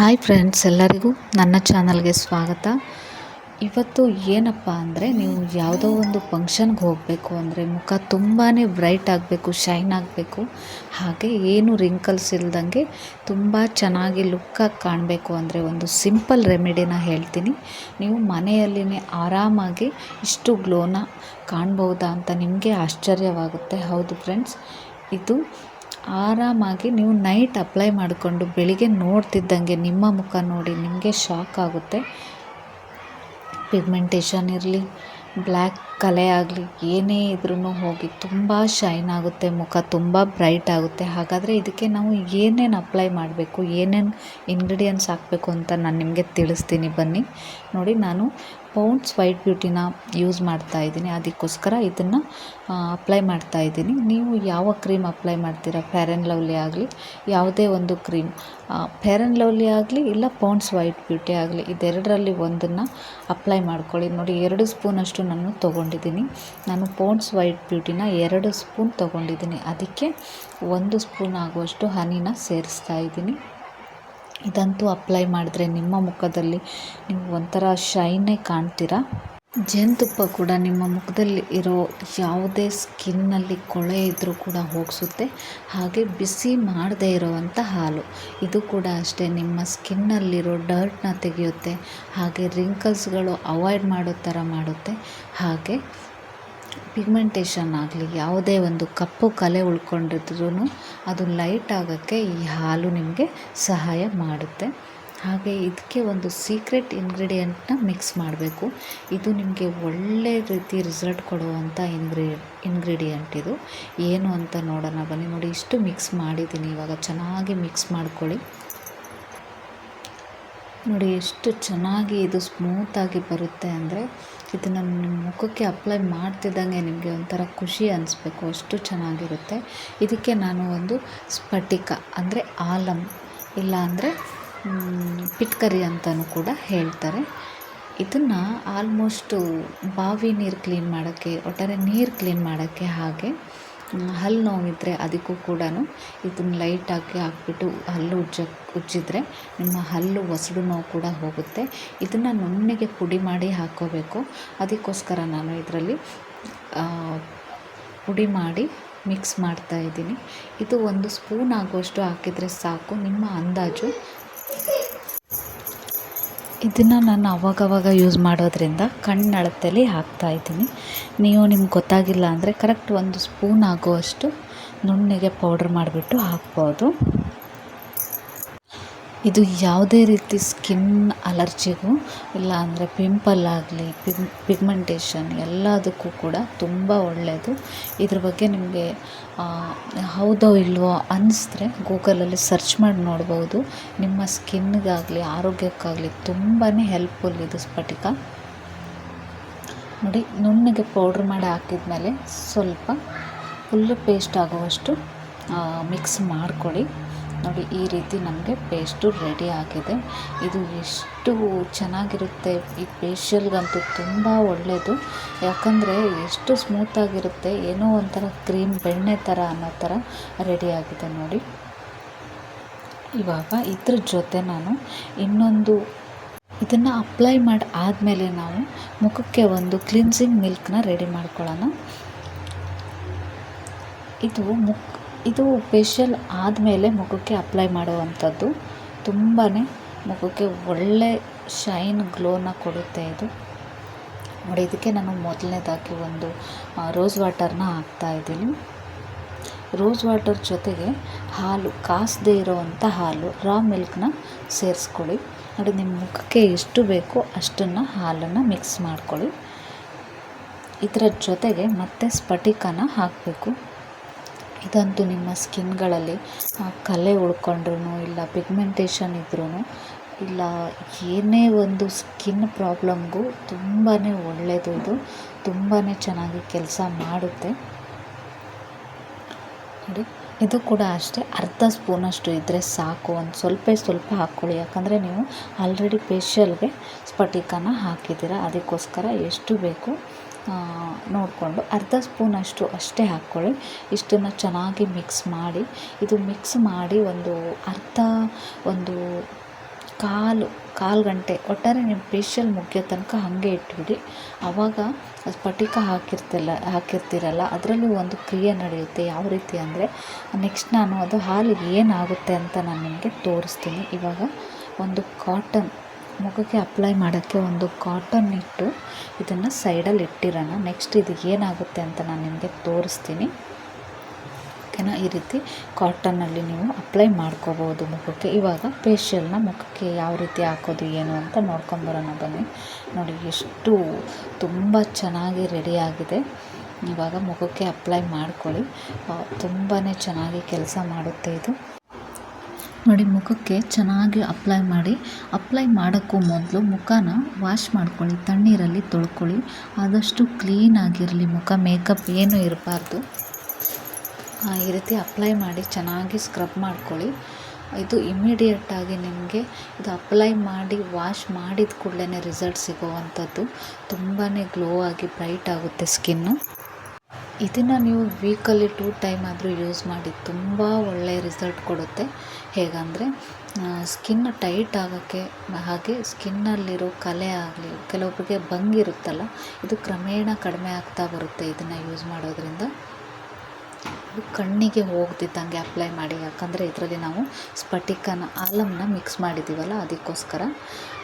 Hi friends, ಎಲ್ಲರಿಗೂ ನನ್ನ ಚಾನಲ್ಗೆ ಸ್ವಾಗತ. ಇವತ್ತು ಏನಪ್ಪ ಅಂದರೆ ನೀವು ಯಾವುದೋ ಒಂದು ಫಂಕ್ಷನ್ಗೆ ಹೋಗಬೇಕು ಅಂದರೆ ಮುಖ ತುಂಬಾ ಬ್ರೈಟ್ ಆಗಬೇಕು ಶೈನ್ ಆಗಬೇಕು. ಹಾಗೆ ಏನು ರಿಂಕಲ್ಸ್ ಇಲ್ದಂಗೆ ತುಂಬ ಚೆನ್ನಾಗಿ ಲುಕ್ಕಾಗಿ ಕಾಣಬೇಕು ಅಂದರೆ ಒಂದು ಸಿಂಪಲ್ ರೆಮಿಡಿನ ಹೇಳ್ತೀನಿ. ನೀವು ಮನೆಯಲ್ಲಿನೇ ಆರಾಮಾಗಿ ಇಷ್ಟು ಗ್ಲೋನ ಕಾಣ್ಬೋದಾ ಅಂತ ನಿಮಗೆ ಆಶ್ಚರ್ಯವಾಗುತ್ತೆ. ಹೌದು ಫ್ರೆಂಡ್ಸ್ ಇದು ಆರಾಮಾಗಿ ನೀವು ನೈಟ್ ಅಪ್ಲೈ ಮಾಡಿಕೊಂಡು ಬೆಳಿಗ್ಗೆ ನೋಡ್ತಿದ್ದಂಗೆ ನಿಮ್ಮ ಮುಖ ನೋಡಿ ನಿಮಗೆ ಶಾಕ್ ಆಗುತ್ತೆ. ಪಿಗ್ಮೆಂಟೇಷನ್ ಇರಲಿ ಬ್ಲ್ಯಾಕ್ ಕಲೆ ಆಗಲಿ, ಏನೇ ಇದ್ರೂ ಹೋಗಿ ತುಂಬ ಶೈನ್ ಆಗುತ್ತೆ, ಮುಖ ತುಂಬ ಬ್ರೈಟ್ ಆಗುತ್ತೆ. ಹಾಗಾದರೆ ಇದಕ್ಕೆ ನಾವು ಏನೇನು ಅಪ್ಲೈ ಮಾಡಬೇಕು, ಏನೇನು ಇಂಗ್ರೀಡಿಯೆಂಟ್ಸ್ ಹಾಕಬೇಕು ಅಂತ ನಾನು ನಿಮಗೆ ತಿಳಿಸ್ತೀನಿ ಬನ್ನಿ. ನೋಡಿ, ನಾನು ಪೌಂಡ್ಸ್ ವೈಟ್ ಬ್ಯೂಟಿನ ಯೂಸ್ ಮಾಡ್ತಾ ಇದ್ದೀನಿ. ಅದಕ್ಕೋಸ್ಕರ ಇದನ್ನು ಅಪ್ಲೈ ಮಾಡ್ತಾ ಇದ್ದೀನಿ. ನೀವು ಯಾವ ಕ್ರೀಮ್ ಅಪ್ಲೈ ಮಾಡ್ತೀರಾ? ಫೇರ್ ಆ್ಯಂಡ್ ಲವ್ಲಿ ಆಗಲಿ, ಯಾವುದೇ ಒಂದು ಕ್ರೀಮ್ ಫೇರ್ ಆ್ಯಂಡ್ ಲವ್ಲಿ ಆಗಲಿ, ಇಲ್ಲ ಪೌಂಡ್ಸ್ ವೈಟ್ ಬ್ಯೂಟಿ ಆಗಲಿ, ಇದೆರಡರಲ್ಲಿ ಒಂದನ್ನು ಅಪ್ಲೈ ಮಾಡ್ಕೊಳ್ಳಿ. ನೋಡಿ, ಎರಡು ಸ್ಪೂನಷ್ಟು ನಾನು ತೊಗೊಂಡಿದ್ದೀನಿ. ನಾನು ಪೋಂಡ್ಸ್ ವೈಟ್ ಬ್ಯೂಟಿನ ಎರಡು ಸ್ಪೂನ್ ತೊಗೊಂಡಿದ್ದೀನಿ. ಅದಕ್ಕೆ ಒಂದು ಸ್ಪೂನ್ ಆಗುವಷ್ಟು ಹನಿನ ಸೇರಿಸ್ತಾ ಇದ್ದೀನಿ. ಇದಂತೂ ಅಪ್ಲೈ ಮಾಡಿದ್ರೆ ನಿಮ್ಮ ಮುಖದಲ್ಲಿ ನೀವು ಒಂಥರ ಶೈನೇ ಕಾಣ್ತೀರಾ? ಜೇನುತುಪ್ಪ ಕೂಡ ನಿಮ್ಮ ಮುಖದಲ್ಲಿ ಇರೋ ಯಾವುದೇ ಸ್ಕಿನ್ನಲ್ಲಿ ಕೊಳೆ ಇದ್ದರೂ ಕೂಡ ಹೋಗಿಸುತ್ತೆ. ಹಾಗೆ ಬಿಸಿ ಮಾಡದೇ ಇರೋವಂಥ ಹಾಲು. ಇದು ಕೂಡ ಅಷ್ಟೇ, ನಿಮ್ಮ ಸ್ಕಿನ್ನಲ್ಲಿರೋ ಡರ್ಟ್ನ ತೆಗೆಯುತ್ತೆ. ಹಾಗೆ ರಿಂಕಲ್ಸ್ಗಳು ಅವಾಯ್ಡ್ ಮಾಡೋ ಥರ ಮಾಡುತ್ತೆ. ಹಾಗೆ ಪಿಗ್ಮೆಂಟೇಷನ್ ಆಗಲಿ, ಯಾವುದೇ ಒಂದು ಕಪ್ಪು ಕಲೆ ಉಳ್ಕೊಂಡಿದ್ರೂ ಅದು ಲೈಟ್ ಆಗೋಕ್ಕೆ ಈ ಹಾಲು ನಿಮಗೆ ಸಹಾಯ ಮಾಡುತ್ತೆ. ಹಾಗೆ ಇದಕ್ಕೆ ಒಂದು ಸೀಕ್ರೆಟ್ ಇಂಗ್ರೀಡಿಯೆಂಟ್ನ ಮಿಕ್ಸ್ ಮಾಡಬೇಕು. ಇದು ನಿಮಗೆ ಒಳ್ಳೆ ರೀತಿ ರಿಸಲ್ಟ್ ಕೊಡುವಂಥ ಇಂಗ್ರೀ ಇಂಗ್ರೀಡಿಯೆಂಟ್ ಇದು. ಏನು ಅಂತ ನೋಡೋಣ, ಬನ್ನಿ ನೋಡಿ, ಇಷ್ಟು ಮಿಕ್ಸ್ ಮಾಡಿದ್ದೀನಿ. ಇವಾಗ ಚೆನ್ನಾಗಿ ಮಿಕ್ಸ್ ಮಾಡ್ಕೊಳ್ಳಿ. ನೋಡಿ, ಎಷ್ಟು ಚೆನ್ನಾಗಿ ಇದು ಸ್ಮೂತಾಗಿ ಬರುತ್ತೆ ಅಂದರೆ ಇದನ್ನು ನಿಮ್ಮ ಮುಖಕ್ಕೆ ಅಪ್ಲೈ ಮಾಡ್ತಿದ್ದಂಗೆ ನಿಮಗೆ ಒಂಥರ ಖುಷಿ ಅನಿಸ್ಬೇಕು. ಅಷ್ಟು ಚೆನ್ನಾಗಿರುತ್ತೆ. ಇದಕ್ಕೆ ನಾನು ಒಂದು ಸ್ಫಟಿಕ, ಅಂದರೆ ಆಲಮ್ ಇಲ್ಲ ಅಂದರೆ ಪಿಟ್ಕರಿ ಅಂತಲೂ ಕೂಡ ಹೇಳ್ತಾರೆ. ಇದನ್ನು ಆಲ್ಮೋಸ್ಟು ಬಾವಿ ನೀರು ಕ್ಲೀನ್ ಮಾಡೋಕ್ಕೆ, ಒಟ್ಟಾರೆ ನೀರು ಕ್ಲೀನ್ ಮಾಡೋಕ್ಕೆ ಹಾಗೆ ಹಲ್ಲು ನೋವಿದ್ದರೆ ಅದಕ್ಕೂ ಕೂಡ ಇದನ್ನು ಲೈಟಾಗಿ ಹಾಕ್ಬಿಟ್ಟು ಹಲ್ಲು ಉಜ್ಜ, ಉಜ್ಜಿದ್ರೆ ನಿಮ್ಮ ಹಲ್ಲು ಒಸಡು ನೋವು ಕೂಡ ಹೋಗುತ್ತೆ. ಇದನ್ನು ನುಣ್ಣಗೆ ಪುಡಿ ಮಾಡಿ ಹಾಕ್ಕೋಬೇಕು ಅದಕ್ಕೋಸ್ಕರ ನಾನು ಇದರಲ್ಲಿ ಪುಡಿ ಮಾಡಿ ಮಿಕ್ಸ್ ಮಾಡ್ತಾ ಇದ್ದೀನಿ. ಇದು ಒಂದು ಸ್ಪೂನ್ ಆಗುವಷ್ಟು ಹಾಕಿದರೆ ಸಾಕು. ನಿಮ್ಮ ಅಂದಾಜು ಇದನ್ನು ನಾನು ಅವಾಗವಾಗ ಯೂಸ್ ಮಾಡೋದ್ರಿಂದ ಕಣ್ಣು ಅಳತೆಯಲ್ಲಿ ಹಾಕ್ತಾಯಿದ್ದೀನಿ ನೀವು ನಿಮ್ಗೆ ಗೊತ್ತಾಗಿಲ್ಲ ಅಂದರೆ ಕರೆಕ್ಟ್ ಒಂದು ಸ್ಪೂನ್ ಆಗುವಷ್ಟು ನುಣ್ಣಗೆ ಪೌಡ್ರ್ ಮಾಡಿಬಿಟ್ಟು ಹಾಕ್ಬೋದು. ಇದು ಯಾವುದೇ ರೀತಿ ಸ್ಕಿನ್ ಅಲರ್ಜಿಗೂ ಇಲ್ಲ ಅಂದರೆ ಪಿಂಪಲ್ ಆಗಲಿ, ಪಿಗ್, ಪಿಗ್ಮೆಂಟೇಷನ್ ಎಲ್ಲದಕ್ಕೂ ಕೂಡ ತುಂಬ ಒಳ್ಳೆಯದು ಇದ್ರ ಬಗ್ಗೆ ನಿಮಗೆ ಹೌದೋ ಇಲ್ವೋ ಅನ್ನಿಸಿದ್ರೆ ಗೂಗಲಲ್ಲಿ ಸರ್ಚ್ ಮಾಡಿ ನೋಡ್ಬೋದು. ನಿಮ್ಮ ಸ್ಕಿನ್ಗಾಗಲಿ, ಆರೋಗ್ಯಕ್ಕಾಗಲಿ ತುಂಬಾ ಹೆಲ್ಪ್ಫುಲ್ ಇದು ಸ್ಫಟಿಕ. ನೋಡಿ, ನುಣ್ಣಗೆ ಪೌಡ್ರ್ ಮಾಡಿ ಹಾಕಿದ ಮೇಲೆ ಸ್ವಲ್ಪ ಫುಲ್ಲು ಪೇಸ್ಟ್ ಆಗುವಷ್ಟು ಮಿಕ್ಸ್ ಮಾಡ್ಕೊಳ್ಳಿ ನೋಡಿ ಈ ರೀತಿ ನಮಗೆ ಪೇಸ್ಟು ರೆಡಿ ಆಗಿದೆ. ಇದು ಎಷ್ಟು ಚೆನ್ನಾಗಿರುತ್ತೆ. ಈ ಫೇಶಿಯಲ್ಗಂತೂ ತುಂಬ ಒಳ್ಳೆಯದು ಯಾಕಂದರೆ ಎಷ್ಟು ಸ್ಮೂತಾಗಿರುತ್ತೆ ಏನೋ ಒಂಥರ ಕ್ರೀಮ್ ಬೆಣ್ಣೆ ಥರ ಅನ್ನೋ ಥರ ರೆಡಿಯಾಗಿದೆ ನೋಡಿ. ಇವಾಗ ಇದ್ರ ಜೊತೆ ನಾನು ಇನ್ನೊಂದು ಇದನ್ನು ಅಪ್ಲೈ ಮಾಡಿ ಆದಮೇಲೆ ನಾವು ಮುಖಕ್ಕೆ ಒಂದು ಕ್ಲಿನ್ಸಿಂಗ್ ಮಿಲ್ಕ್ನ ರೆಡಿ ಮಾಡ್ಕೊಳ್ಳೋಣ. ಇದು ಮುಖ ಇದು ಫೇಶಿಯಲ್ ಆದಮೇಲೆ ಮುಖಕ್ಕೆ ಅಪ್ಲೈ ಮಾಡುವಂಥದ್ದು. ತುಂಬಾ ಮುಖಕ್ಕೆ ಒಳ್ಳೆ ಶೈನ್ ಗ್ಲೋನ ಕೊಡುತ್ತೆ ಇದು. ನೋಡಿ, ಇದಕ್ಕೆ ನಾನು ಮೊದಲನೇದಾಗಿ ಒಂದು ರೋಸ್ ವಾಟರ್ನ ಹಾಕ್ತಾಯಿದ್ದೀನಿ ರೋಸ್ ವಾಟರ್ ಜೊತೆಗೆ ಹಾಲು, ಕಾಸದೇ ಇರೋವಂಥ ಹಾಲು ರಾ ಮಿಲ್ಕ್ನ ಸೇರಿಸ್ಕೊಳ್ಳಿ. ನೋಡಿ, ನಿಮ್ಮ ಮುಖಕ್ಕೆ ಎಷ್ಟು ಬೇಕೋ ಅಷ್ಟನ್ನು ಹಾಲನ್ನು ಮಿಕ್ಸ್ ಮಾಡ್ಕೊಳ್ಳಿ. ಇದರ ಜೊತೆಗೆ ಮತ್ತೆ ಸ್ಫಟಿಕನ ಹಾಕಬೇಕು. ಇದಂತೂ ನಿಮ್ಮ ಸ್ಕಿನ್ಗಳಲ್ಲಿ ಕಲೆ ಉಳ್ಕೊಂಡ್ರೂ ಇಲ್ಲ ಪಿಗ್ಮೆಂಟೇಷನ್ ಇದ್ರೂ ಇಲ್ಲ ಏನೇ ಒಂದು ಸ್ಕಿನ್ ಪ್ರಾಬ್ಲಮ್ಗೂ ತುಂಬಾ ಒಳ್ಳೆಯದು ಇದು. ತುಂಬಾ ಚೆನ್ನಾಗಿ ಕೆಲಸ ಮಾಡುತ್ತೆ. ನೋಡಿ, ಇದು ಕೂಡ ಅಷ್ಟೇ. ಅರ್ಧ ಸ್ಪೂನಷ್ಟು ಇದ್ದರೆ ಸಾಕು. ಒಂದು ಸ್ವಲ್ಪ ಸ್ವಲ್ಪ ಹಾಕ್ಕೊಳ್ಳಿ. ಯಾಕಂದರೆ ನೀವು ಆಲ್ರೆಡಿ ಫೇಶಿಯಲ್ಗೆ ಸ್ಫಟಿಕನ ಹಾಕಿದ್ದೀರ. ಅದಕ್ಕೋಸ್ಕರ ಎಷ್ಟು ಬೇಕು ನೋಡಿಕೊಂಡು ಅರ್ಧ ಸ್ಪೂನಷ್ಟು ಅಷ್ಟೇ ಹಾಕ್ಕೊಳ್ಳಿ. ಇಷ್ಟನ್ನು ಚೆನ್ನಾಗಿ ಮಿಕ್ಸ್ ಮಾಡಿ, ಇದು ಮಿಕ್ಸ್ ಮಾಡಿ ಒಂದು ಅರ್ಧ ಒಂದು ಕಾಲು ಕಾಲು ಗಂಟೆ, ಒಟ್ಟಾರೆ ನಿಮ್ಮ ಫೇಶಿಯಲ್ ಮುಗಿಯೋ ತನಕ ಹಾಗೆ ಇಟ್ಬಿಡಿ. ಆವಾಗ ಸ್ಫಟಿಕ ಹಾಕಿರ್ತಿಲ್ಲ, ಹಾಕಿರ್ತೀರಲ್ಲ, ಅದರಲ್ಲಿ ಒಂದು ಕ್ರಿಯೆ ನಡೆಯುತ್ತೆ. ಯಾವ ರೀತಿ ಅಂದರೆ ನೆಕ್ಸ್ಟ್ ನಾನು ಅದು ಹಾಲು ಏನಾಗುತ್ತೆ ಅಂತ ನಾನು ನಿಮಗೆ ತೋರಿಸ್ತೀನಿ. ಇವಾಗ ಒಂದು ಕಾಟನ್ ಮುಖಕ್ಕೆ ಅಪ್ಲೈ ಮಾಡೋಕ್ಕೆ ಒಂದು ಕಾಟನ್ ಇಟ್ಟು ಇದನ್ನು ಸೈಡಲ್ಲಿ ಇಟ್ಟಿರೋಣ. ನೆಕ್ಸ್ಟ್ ಇದು ಏನಾಗುತ್ತೆ ಅಂತ ನಾನು ನಿಮಗೆ ತೋರಿಸ್ತೀನಿ. ಓಕೆನಾ ಈ ರೀತಿ ಕಾಟನ್ನಲ್ಲಿ ನೀವು ಅಪ್ಲೈ ಮಾಡ್ಕೋಬೋದು ಮುಖಕ್ಕೆ. ಇವಾಗ ಫೇಶಿಯಲ್ನ ಮುಖಕ್ಕೆ ಯಾವ ರೀತಿ ಹಾಕೋದು, ಏನು ಅಂತ ನೋಡ್ಕೊಂಬರೋಣ ಬನ್ನಿ. ನೋಡಿ, ಎಷ್ಟು ತುಂಬ ಚೆನ್ನಾಗಿ ರೆಡಿಯಾಗಿದೆ ಇವಾಗ ಮುಖಕ್ಕೆ ಅಪ್ಲೈ ಮಾಡ್ಕೊಳ್ಳಿ. ತುಂಬಾ ಚೆನ್ನಾಗಿ ಕೆಲಸ ಮಾಡುತ್ತೆ ಇದು. ನೋಡಿ, ಮುಖಕ್ಕೆ ಚೆನ್ನಾಗಿ ಅಪ್ಲೈ ಮಾಡಿ. ಅಪ್ಲೈ ಮಾಡೋಕ್ಕೂ ಮೊದಲು ಮುಖನ ವಾಶ್ ಮಾಡ್ಕೊಳ್ಳಿ, ತಣ್ಣೀರಲ್ಲಿ ತೊಳ್ಕೊಳ್ಳಿ. ಆದಷ್ಟು ಕ್ಲೀನಾಗಿರಲಿ ಮುಖ ಮೇಕಪ್ ಏನೂ ಇರಬಾರ್ದು. ಈ ರೀತಿ ಅಪ್ಲೈ ಮಾಡಿ ಚೆನ್ನಾಗಿ ಸ್ಕ್ರಬ್ ಮಾಡ್ಕೊಳ್ಳಿ. ಇದು ಇಮ್ಮಿಡಿಯೇಟಾಗಿ ನಿಮಗೆ ಇದು ಅಪ್ಲೈ ಮಾಡಿ ವಾಶ್ ಮಾಡಿದ ಕೂಡಲೇ ರಿಸಲ್ಟ್ ಸಿಗೋವಂಥದ್ದು. ತುಂಬಾ ಗ್ಲೋ ಆಗಿ ಬ್ರೈಟ್ ಆಗುತ್ತೆ ಸ್ಕಿನ್ನು ಇದನ್ನು ನೀವು ವೀಕಲ್ಲಿ ಟೂ ಟೈಮ್ ಆದರೂ ಯೂಸ್ ಮಾಡಿ ತುಂಬ ಒಳ್ಳೆಯ ರಿಸಲ್ಟ್ ಕೊಡುತ್ತೆ. ಹೇಗಂದರೆ ಸ್ಕಿನ್ ಟೈಟ್ ಆಗೋಕ್ಕೆ ಹಾಗೆ ಸ್ಕಿನ್ನಲ್ಲಿರೋ ಕಲೆ ಆಗಲಿ ಕೆಲವೊಬ್ಬರಿಗೆ ಬಂಗಿರುತ್ತಲ್ಲ ಇದು ಕ್ರಮೇಣ ಕಡಿಮೆ ಆಗ್ತಾ ಬರುತ್ತೆ ಇದನ್ನು ಯೂಸ್ ಮಾಡೋದ್ರಿಂದ. ಕಣ್ಣಿಗೆ ಹೋಗ್ತಿದ್ದಂಗೆ ಅಪ್ಲೈ ಮಾಡಿ. ಯಾಕಂದರೆ ಇದರಲ್ಲಿ ನಾವು ಸ್ಫಟಿಕನ ಆಲಮ್ನ ಮಿಕ್ಸ್ ಮಾಡಿದ್ದೀವಲ್ಲ ಅದಕ್ಕೋಸ್ಕರ.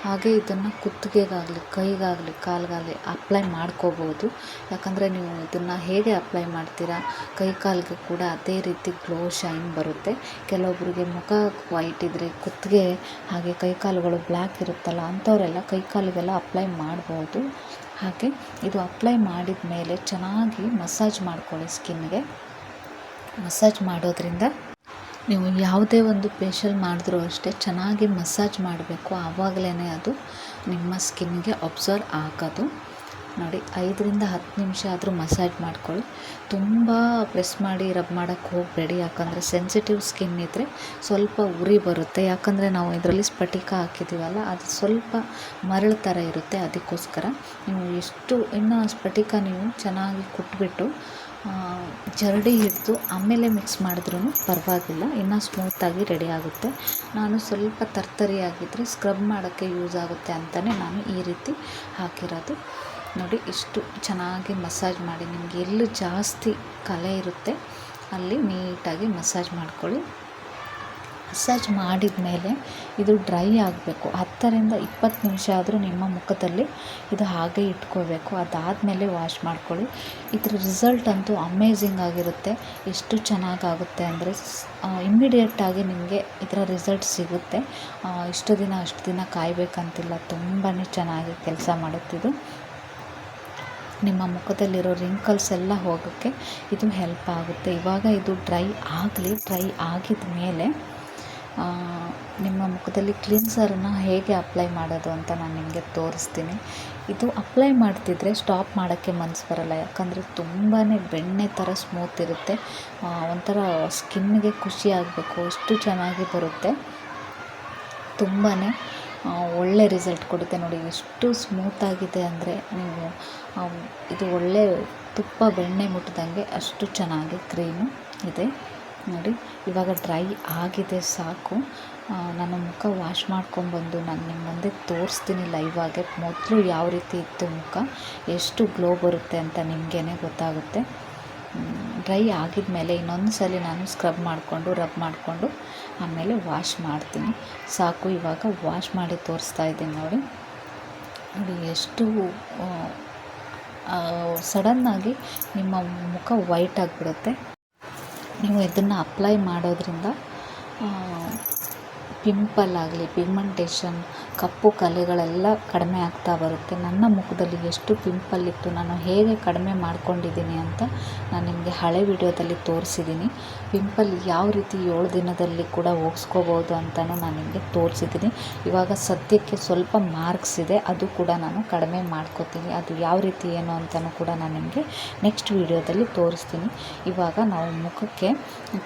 ಹಾಗೆ ಇದನ್ನು ಕುತ್ತಿಗೆಗಾಗಲಿ, ಕೈಗಾಗಲಿ, ಕಾಲಿಗಾಗಲಿ ಅಪ್ಲೈ ಮಾಡ್ಕೋಬೋದು ಯಾಕಂದರೆ ನೀವು ಇದನ್ನು ಹೇಗೆ ಅಪ್ಲೈ ಮಾಡ್ತೀರಾ? ಕೈ ಕಾಲಿಗೆ ಕೂಡ ಅದೇ ರೀತಿ ಗ್ಲೋ ಶೈನ್ ಬರುತ್ತೆ. ಕೆಲವೊಬ್ಬರಿಗೆ ಮುಖ ವೈಟ್ ಇದ್ದರೆ ಕುತ್ತಿಗೆ ಹಾಗೆ ಕೈ ಕಾಲುಗಳು ಬ್ಲ್ಯಾಕ್ ಇರುತ್ತಲ್ಲ, ಅಂಥವರೆಲ್ಲ ಕೈ ಕಾಲಿಗೆಲ್ಲ ಅಪ್ಲೈ ಮಾಡ್ಬೋದು ಹಾಗೆ ಇದು ಅಪ್ಲೈ ಮಾಡಿದ ಮೇಲೆ ಚೆನ್ನಾಗಿ ಮಸಾಜ್ ಮಾಡ್ಕೊಳ್ಳಿ ಸ್ಕಿನ್ಗೆ ಮಸಾಜ್ ಮಾಡೋದ್ರಿಂದ ನೀವು ಯಾವುದೇ ಒಂದು ಫೇಶಿಯಲ್ ಮಾಡಿದ್ರೂ ಅಷ್ಟೇ ಚೆನ್ನಾಗಿ ಮಸಾಜ್ ಮಾಡಬೇಕು. ಆವಾಗಲೇ ಅದು ನಿಮ್ಮ ಸ್ಕಿನ್ಗೆ ಅಬ್ಸರ್ವ್ ಆಗೋದು. ನೋಡಿ, ಐದರಿಂದ ಹತ್ತು ನಿಮಿಷ ಆದರೂ ಮಸಾಜ್ ಮಾಡ್ಕೊಳ್ಳಿ. ತುಂಬ ಪ್ರೆಸ್ ಮಾಡಿ ರಬ್ ಮಾಡೋಕ್ಕೆ ಹೋಗಬೇಡಿ. ಯಾಕಂದರೆ ಸೆನ್ಸಿಟಿವ್ ಸ್ಕಿನ್ ಇದ್ದರೆ ಸ್ವಲ್ಪ ಉರಿ ಬರುತ್ತೆ. ಯಾಕಂದರೆ ನಾವು ಇದರಲ್ಲಿ ಸ್ಫಟಿಕ ಹಾಕಿದ್ದೀವಲ್ಲ, ಅದು ಸ್ವಲ್ಪ ಮರಳು ಥರ ಇರುತ್ತೆ. ಅದಕ್ಕೋಸ್ಕರ ನೀವು ಎಷ್ಟು, ಇನ್ನು ಸ್ಫಟಿಕ ನೀವು ಚೆನ್ನಾಗಿ ಕುಟ್ಬಿಟ್ಟು ಜರಡಿ ಹಿಡಿದು ಆಮೇಲೆ ಮಿಕ್ಸ್ ಮಾಡಿದ್ರೂ ಪರವಾಗಿಲ್ಲ, ಇನ್ನೂ ಸ್ಮೂತಾಗಿ ರೆಡಿ ಆಗುತ್ತೆ. ನಾನು ಸ್ವಲ್ಪ ತರ್ತರಿಯಾಗಿದ್ದರೆ ಸ್ಕ್ರಬ್ ಮಾಡೋಕ್ಕೆ ಯೂಸ್ ಆಗುತ್ತೆ ಅಂತಲೇ ನಾನು ಈ ರೀತಿ ಹಾಕಿರೋದು. ನೋಡಿ, ಇಷ್ಟು ಚೆನ್ನಾಗಿ ಮಸಾಜ್ ಮಾಡಿ. ನಿಮಗೆ ಎಲ್ಲಿ ಜಾಸ್ತಿ ಕಲೆ ಇರುತ್ತೆ, ಅಲ್ಲಿ ನೀಟಾಗಿ ಮಸಾಜ್ ಮಾಡ್ಕೊಳ್ಳಿ. ಮಸಾಜ್ ಮಾಡಿದ ಮೇಲೆ ಇದು ಡ್ರೈ ಆಗಬೇಕು. ಹತ್ತರಿಂದ ಇಪ್ಪತ್ತು ನಿಮಿಷ ಆದರೂ ನಿಮ್ಮ ಮುಖದಲ್ಲಿ ಇದು ಹಾಗೆ ಇಟ್ಕೋಬೇಕು ಅದಾದಮೇಲೆ ವಾಶ್ ಮಾಡ್ಕೊಳ್ಳಿ. ಇದ್ರ ರಿಸಲ್ಟ್ ಅಂತೂ ಅಮೇಝಿಂಗ್ ಆಗಿರುತ್ತೆ. ಎಷ್ಟು ಚೆನ್ನಾಗಾಗುತ್ತೆ ಅಂದರೆ ಇಮ್ಮಿಡಿಯೇಟಾಗಿ ನಿಮಗೆ ಇದರ ರಿಸಲ್ಟ್ ಸಿಗುತ್ತೆ. ಇಷ್ಟು ದಿನ ಅಷ್ಟು ದಿನ ಕಾಯಬೇಕಂತಿಲ್ಲ. ತುಂಬಾ ಚೆನ್ನಾಗಿ ಕೆಲಸ ಮಾಡುತ್ತಿದ್ದು. ನಿಮ್ಮ ಮುಖದಲ್ಲಿರೋ ರಿಂಕಲ್ಸ್ ಎಲ್ಲ ಹೋಗೋಕ್ಕೆ ಇದು ಹೆಲ್ಪ್ ಆಗುತ್ತೆ. ಇವಾಗ ಇದು ಡ್ರೈ ಆಗಲಿ ಡ್ರೈ ಆಗಿದ ಮೇಲೆ ನಿಮ್ಮ ಮುಖದಲ್ಲಿ ಕ್ಲಿನ್ಸರನ್ನು ಹೇಗೆ ಅಪ್ಲೈ ಮಾಡೋದು ಅಂತ ನಾನು ನಿಮಗೆ ತೋರಿಸ್ತೀನಿ. ಇದು ಅಪ್ಲೈ ಮಾಡ್ತಿದ್ರೆ ಸ್ಟಾಪ್ ಮಾಡೋಕ್ಕೆ ಮನಸ್ಸು ಬರಲ್ಲ. ಯಾಕಂದರೆ ತುಂಬಾ ಬೆಣ್ಣೆ ಥರ ಸ್ಮೂತ್ ಇರುತ್ತೆ. ಒಂಥರ ಸ್ಕಿನ್ಗೆ ಖುಷಿ ಆಗಬೇಕು. ಅಷ್ಟು ಚೆನ್ನಾಗಿ ಬರುತ್ತೆ. ತುಂಬಾ ಒಳ್ಳೆ ರಿಸಲ್ಟ್ ಕೊಡುತ್ತೆ ನೋಡಿ. ಎಷ್ಟು ಸ್ಮೂತಾಗಿದೆ ಅಂದರೆ ನೀವು ಇದು ಒಳ್ಳೆ ತುಪ್ಪ ಬೆಣ್ಣೆ ಮುಟ್ಟಿದಂಗೆ ಅಷ್ಟು ಚೆನ್ನಾಗಿ ಕ್ರೀಮು ಇದೆ. ನೋಡಿ, ಇವಾಗ ಡ್ರೈ ಆಗಿದೆ ಸಾಕು. ನಾನು ಮುಖ ವಾಶ್ ಮಾಡ್ಕೊಂಡ್ಬಂದು ನಾನು ನಿಮ್ಮ ಮುಂದೆ ತೋರಿಸ್ತೀನಿ ಲೈವಾಗೆ ಮೊದಲು ಯಾವ ರೀತಿ ಇತ್ತು ಮುಖ? ಎಷ್ಟು ಗ್ಲೋ ಬರುತ್ತೆ ಅಂತ ನಿಮಗೇ ಗೊತ್ತಾಗುತ್ತೆ. ಡ್ರೈ ಆಗಿದ ಮೇಲೆ ಇನ್ನೊಂದು ಸಲ ನಾನು ಸ್ಕ್ರಬ್ ಮಾಡಿಕೊಂಡು ರಬ್ ಮಾಡಿಕೊಂಡು ಆಮೇಲೆ ವಾಶ್ ಮಾಡ್ತೀನಿ. ಸಾಕು, ಇವಾಗ ವಾಶ್ ಮಾಡಿ ತೋರಿಸ್ತಾ ಇದ್ದೀನಿ ನೋಡಿ. ನೋಡಿ, ಎಷ್ಟು ಸಡನ್ನಾಗಿ ನಿಮ್ಮ ಮುಖ ವೈಟ್ ಆಗಿಬಿಡುತ್ತೆ. ನೀವು ಇದನ್ನು ಅಪ್ಲೈ ಮಾಡೋದ್ರಿಂದ ಪಿಂಪಲ್ ಆಗಲಿ, ಪಿಗ್ಮೆಂಟೇಷನ್, ಕಪ್ಪು ಕಲೆಗಳೆಲ್ಲ ಕಡಿಮೆ ಆಗ್ತಾ ಬರುತ್ತೆ. ನನ್ನ ಮುಖದಲ್ಲಿ ಎಷ್ಟು ಪಿಂಪಲ್ ಇತ್ತು, ನಾನು ಹೇಗೆ ಕಡಿಮೆ ಮಾಡ್ಕೊಂಡಿದ್ದೀನಿ ಅಂತ ನಾನು ನಿಮಗೆ ಹಳೆ ವಿಡಿಯೋದಲ್ಲಿ ತೋರಿಸಿದ್ದೀನಿ. ಪಿಂಪಲ್ ಯಾವ ರೀತಿ ಏಳು ದಿನದಲ್ಲಿ ಕೂಡ ಹೋಗಿಸ್ಕೋಬೋದು ಅಂತಲೂ ನಾನು ನಿಮಗೆ ತೋರಿಸಿದ್ದೀನಿ. ಇವಾಗ ಸದ್ಯಕ್ಕೆ ಸ್ವಲ್ಪ ಮಾರ್ಕ್ಸ್ ಇದೆ, ಅದು ಕೂಡ ನಾನು ಕಡಿಮೆ ಮಾಡ್ಕೋತೀನಿ. ಅದು ಯಾವ ರೀತಿ ಏನು ಅಂತಲೂ ಕೂಡ ನಾನು ನಿಮಗೆ ನೆಕ್ಸ್ಟ್ ವಿಡಿಯೋದಲ್ಲಿ ತೋರಿಸ್ತೀನಿ. ಇವಾಗ ನಾವು ಮುಖಕ್ಕೆ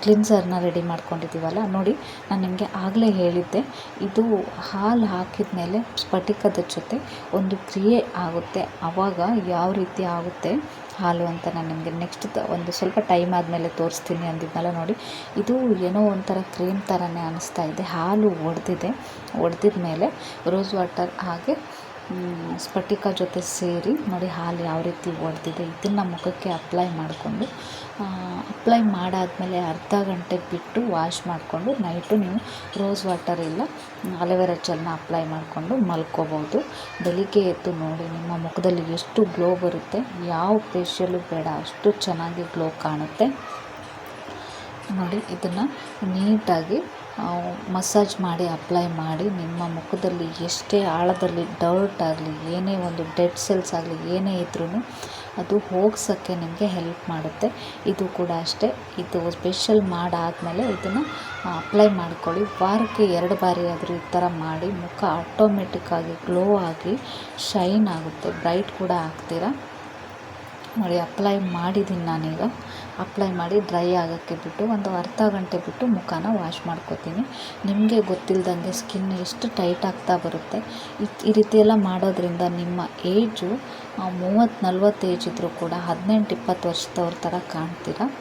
ಕ್ಲಿನ್ಸರ್ನ ರೆಡಿ ಮಾಡ್ಕೊಂಡಿದ್ದೀವಲ್ಲ, ನೋಡಿ ನಾನು ನಿಮಗೆ ಆಗಲೇ ಹೇಳಿದ್ದೆ. ಇದು ಹಾಲು ಹಾಕಿದ ಮೇಲೆ ಸ್ಫಟಿಕದ ಜೊತೆ ಒಂದು ಕ್ರಿಯೆ ಆಗುತ್ತೆ. ಆವಾಗ ಯಾವ ರೀತಿ ಆಗುತ್ತೆ ಹಾಲು ಅಂತ ನಾನು ನಿಮಗೆ ನೆಕ್ಸ್ಟ್ ಒಂದು ಸ್ವಲ್ಪ ಟೈಮ್ ಆದಮೇಲೆ ತೋರಿಸ್ತೀನಿ ಅಂದಿದ್ನಲ್ಲ ನೋಡಿ. ಇದು ಏನೋ ಒಂಥರ ಕ್ರೀಮ್ ಥರನೇ ಅನಿಸ್ತಾ ಇದೆ. ಹಾಲು ಒಡೆದಿದೆ. ಒಡೆದಿದ ಮೇಲೆ ರೋಸ್ ವಾಟರ್ ಹಾಗೆ ಸ್ಫಟಿಕ ಜೊತೆ ಸೇರಿ ನೋಡಿ ಹಾಲು ಯಾವ ರೀತಿ ಒಡೆದಿದೆ, ಇದನ್ನು ಮುಖಕ್ಕೆ ಅಪ್ಲೈ ಮಾಡಿಕೊಂಡು ಅಪ್ಲೈ ಮಾಡಾದಮೇಲೆ ಅರ್ಧ ಗಂಟೆ ಬಿಟ್ಟು ವಾಶ್ ಮಾಡಿಕೊಂಡು ನೈಟು ನೀವು ರೋಸ್ ವಾಟರ್ ಇಲ್ಲ ಅಲೋವೆರಾ ಜೆಲ್ನ ಅಪ್ಲೈ ಮಾಡಿಕೊಂಡು ಮಲ್ಕೋಬೋದು ಬೆಳಿಗ್ಗೆ ಎದ್ದು ನೋಡಿ, ನಿಮ್ಮ ಮುಖದಲ್ಲಿ ಎಷ್ಟು ಗ್ಲೋ ಬರುತ್ತೆ, ಯಾವ ಫೇಶಿಯಲು ಬೇಡ, ಅಷ್ಟು ಚೆನ್ನಾಗಿ ಗ್ಲೋ ಕಾಣುತ್ತೆ. ನೋಡಿ, ಇದನ್ನು ನೀಟಾಗಿ ಮಸಾಜ್ ಮಾಡಿ, ಅಪ್ಲೈ ಮಾಡಿ, ನಿಮ್ಮ ಮುಖದಲ್ಲಿ ಎಷ್ಟೇ ಆಳದಲ್ಲಿ ಡರ್ಟ್ ಆಗಲಿ, ಏನೇ ಒಂದು ಡೆಡ್ ಸೆಲ್ಸ್ ಆಗಲಿ, ಏನೇ ಇದ್ರೂ ಅದು ಹೋಗ್ಸೋಕ್ಕೆ ನಿಮಗೆ ಹೆಲ್ಪ್ ಮಾಡುತ್ತೆ. ಇದು ಕೂಡ ಅಷ್ಟೇ. ಇದು ಸ್ಪೆಷಲ್ ಮಾಡಾದಮೇಲೆ ಇದನ್ನು ಅಪ್ಲೈ ಮಾಡ್ಕೊಳ್ಳಿ. ವಾರಕ್ಕೆ ಎರಡು ಬಾರಿ ಆದರೂ ಈ ಥರ ಮಾಡಿ, ಮುಖ ಆಟೋಮೆಟಿಕ್ಕಾಗಿ ಗ್ಲೋ ಆಗಿ ಶೈನ್ ಆಗುತ್ತೆ. ಬ್ರೈಟ್ ಕೂಡ ಆಗ್ತೀರ? ನೋಡಿ, ಅಪ್ಲೈ ಮಾಡಿದ್ದೀನಿ ನಾನೀಗ. ಅಪ್ಲೈ ಮಾಡಿ ಡ್ರೈ ಆಗೋಕ್ಕೆ ಬಿಟ್ಟು ಒಂದು ಅರ್ಧ ಗಂಟೆ ಬಿಟ್ಟು ಮುಖನ ವಾಶ್ ಮಾಡ್ಕೋತೀನಿ. ನಿಮಗೆ ಗೊತ್ತಿಲ್ಲದಂಗೆ ಸ್ಕಿನ್ ಎಷ್ಟು ಟೈಟ್ ಆಗ್ತಾ ಬರುತ್ತೆ. ಈ- ರೀತಿ ಎಲ್ಲ ಮಾಡೋದ್ರಿಂದ ನಿಮ್ಮ ಏಜು ಮೂವತ್ತು ನಲ್ವತ್ತು ಏಜ್ ಇದ್ದರೂ ಕೂಡ ಹದಿನೆಂಟು ಇಪ್ಪತ್ತು ವರ್ಷದವ್ರ ಥರ ಕಾಣ್ತೀರಾ.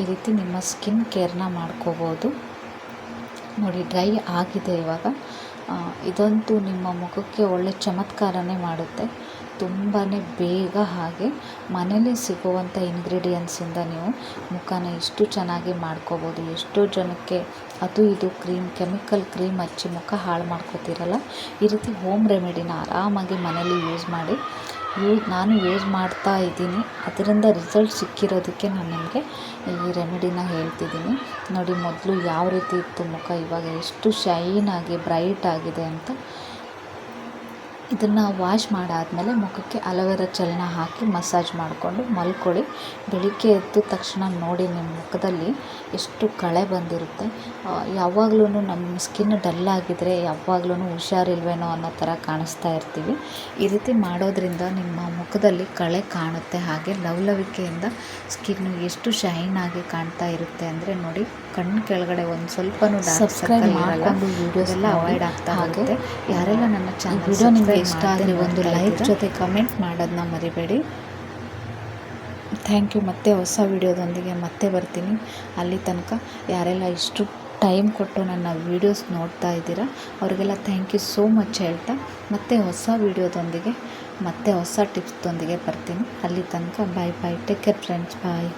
ಈ ರೀತಿ ನಿಮ್ಮ ಸ್ಕಿನ್ ಕೇರ್ನ ಮಾಡ್ಕೋಬೋದು. ನೋಡಿ ಡ್ರೈ ಆಗಿದೆ ಇವಾಗ. ಇದಂತೂ ನಿಮ್ಮ ಮುಖಕ್ಕೆ ಒಳ್ಳೆ ಚಮತ್ಕಾರನೇ ಮಾಡುತ್ತೆ. ತುಂಬಾ ಬೇಗ ಹಾಗೆ ಮನೇಲಿ ಸಿಗುವಂಥ ಇಂಗ್ರೀಡಿಯೆಂಟ್ಸಿಂದ ನೀವು ಮುಖನ ಇಷ್ಟು ಚೆನ್ನಾಗಿ ಮಾಡ್ಕೋಬೋದು. ಎಷ್ಟೋ ಜನಕ್ಕೆ ಅದು ಇದು ಕ್ರೀಮ್ ಕೆಮಿಕಲ್ ಕ್ರೀಮ್ ಹಚ್ಚಿ ಮುಖ ಹಾಳು ಮಾಡ್ಕೋತೀರಲ್ಲ? ಈ ರೀತಿ ಹೋಮ್ ರೆಮಿಡಿನ ಆರಾಮಾಗಿ ಮನೇಲಿ ಯೂಸ್ ಮಾಡಿ. ಯೂ, ನಾನು ಯೂಸ್ ಮಾಡ್ತಾ ಇದ್ದೀನಿ. ಅದರಿಂದ ರಿಸಲ್ಟ್ ಸಿಕ್ಕಿರೋದಕ್ಕೆ ನಾನು ನಿಮಗೆ ಈ ರೆಮಿಡಿನ ಹೇಳ್ತಿದ್ದೀನಿ. ನೋಡಿ, ಮೊದಲು ಯಾವ ರೀತಿ ಇತ್ತು ಮುಖ? ಇವಾಗ ಎಷ್ಟು ಶೈನ್ ಆಗಿ ಬ್ರೈಟ್ ಆಗಿದೆ ಅಂತ ಇದನ್ನು ವಾಶ್ ಮಾಡಾದಮೇಲೆ ಮುಖಕ್ಕೆ ಅಲೋವೆರಾ ಜೆಲ್ನ ಹಾಕಿ ಮಸಾಜ್ ಮಾಡಿಕೊಂಡು ಮಲ್ಕೊಳ್ಳಿ. ಬೆಳಿಗ್ಗೆ ಎದ್ದ ತಕ್ಷಣ ನೋಡಿ ನಿಮ್ಮ ಮುಖದಲ್ಲಿ ಎಷ್ಟು ಕಳೆ ಬಂದಿರುತ್ತೆ. ಯಾವಾಗಲೂ ನಮ್ಮ ಸ್ಕಿನ್ ಡಲ್ ಆಗಿದ್ರೆ ಯಾವಾಗಲೂ ಹುಷಾರಿಲ್ವೇನೋ ಅನ್ನೋ ಥರ ಕಾಣಿಸ್ತಾ ಇರ್ತೀವಿ. ಈ ರೀತಿ ಮಾಡೋದ್ರಿಂದ ನಿಮ್ಮ ಮುಖದಲ್ಲಿ ಕಳೆ ಕಾಣುತ್ತೆ. ಹಾಗೆ ಲವಲವಿಕೆಯಿಂದ ಸ್ಕಿನ್ನು ಎಷ್ಟು ಶೈನ್ ಆಗಿ ಕಾಣ್ತಾ ಇರುತ್ತೆ ಅಂದರೆ ನೋಡಿ ಕಣ್ಣು ಕೆಳಗಡೆ ಒಂದು ಸ್ವಲ್ಪನೂ ಮಾಡ್ಕೊಂಡು ಮಾಡ್ಕೊಂಡು ವೀಡಿಯೋಸ್ ಎಲ್ಲ ಅವಾಯ್ಡ್ ಆಗ್ತಾ ಹಾಗೆ ಹೋಗುತ್ತೆ. ಯಾರೆಲ್ಲ ನನ್ನ ಚಾನಲ್ ವಿಡಿಯೋ ನಿಮಗೆ ಇಷ್ಟ ಆದರೆ ಒಂದು ಲೈಕ್ ಜೊತೆ ಕಮೆಂಟ್ ಮಾಡೋದನ್ನ ಮರಿಬೇಡಿ. ಥ್ಯಾಂಕ್ ಯು ಮತ್ತೆ ಹೊಸ ವಿಡಿಯೋದೊಂದಿಗೆ ಮತ್ತೆ ಬರ್ತೀನಿ. ಅಲ್ಲಿ ತನಕ ಯಾರೆಲ್ಲ ಇಷ್ಟು ಟೈಮ್ ಕೊಟ್ಟು ನನ್ನ ವೀಡಿಯೋಸ್ ನೋಡ್ತಾ ಇದ್ದೀರಾ ಅವರಿಗೆಲ್ಲ ಥ್ಯಾಂಕ್ ಯು ಸೋ ಮಚ್ ಹೇಳ್ತಾ ಮತ್ತೆ ಹೊಸ ವಿಡಿಯೋದೊಂದಿಗೆ ಮತ್ತೆ ಹೊಸ ಟಿಪ್ಸ್ದೊಂದಿಗೆ ಬರ್ತೀನಿ. ಅಲ್ಲಿ ತನಕ bye bye take care friends bye